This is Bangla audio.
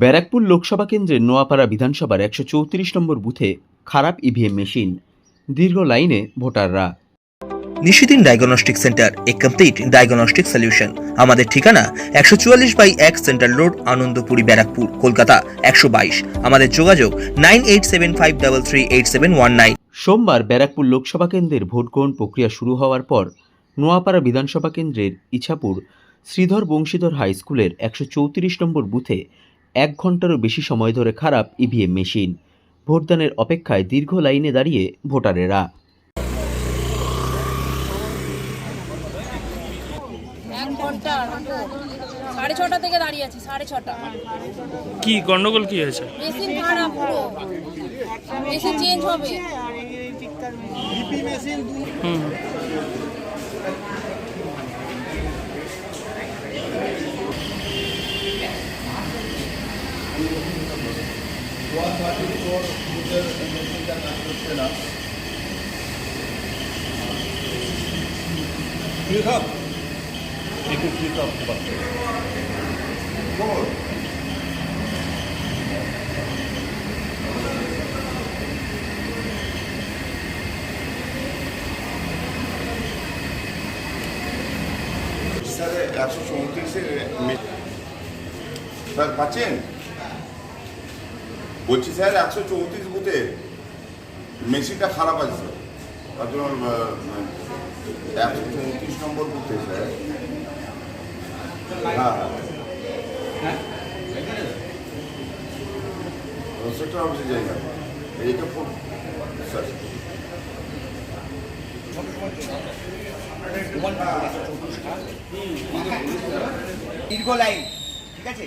ব্যারাকপুর লোকসভা কেন্দ্রের নোয়াপাড়া বিধানসভার একশো চৌত্রিশ নম্বর বুথে খারাপ ইভিএম মেশিন দীর্ঘ লাইনে ভোটাররা। নিশিদিন ডায়াগনস্টিক সেন্টার এ কমপ্লিট ডায়াগনস্টিক সলিউশন। আমাদের ঠিকানা একশো চুয়াল্লিশ বাই এক সেন্ট্রাল রোড আনন্দপুরি ব্যারাকপুর কলকাতা একশো বাইশ। আমাদের যোগাযোগ nine eight seven five double three eight seven one nine. সোমবার ব্যারাকপুর লোকসভা কেন্দ্রের ভোট গ্রহণ প্রক্রিয়া শুরু হওয়ার পর নোয়াপাড়া বিধানসভা কেন্দ্রের ইছাপুর শ্রীধর বংশীধর হাই স্কুলের একশো চৌত্রিশ নম্বর বুথে এক ঘন্টারও বেশি সময় ধরে খারাপ ইভিএম মেশিন। ভোটদানের অপেক্ষায় দীর্ঘ লাইনে দাঁড়িয়ে ভোটারেরা। সাড়ে ছটা থেকে দাঁড়িয়ে আছি সাড়ে ছটা। কি গন্ডগোল কি হয়েছে? মেশিন খারাপ পুরো। মেশিন চেঞ্জ হবে। হুম স্যার একশো চৌত্রিশের স্যার পাচ্ছেন বলছি স্যার একশো চৌত্রিশ বুথে মেশিনটা খারাপ আছে, স্যার। তার জন্য একশো চৌত্রিশ নম্বর বুথে, স্যার। হ্যাঁ হ্যাঁ। এইটা স্যার। দীর্ঘ লাইন, ঠিক আছে?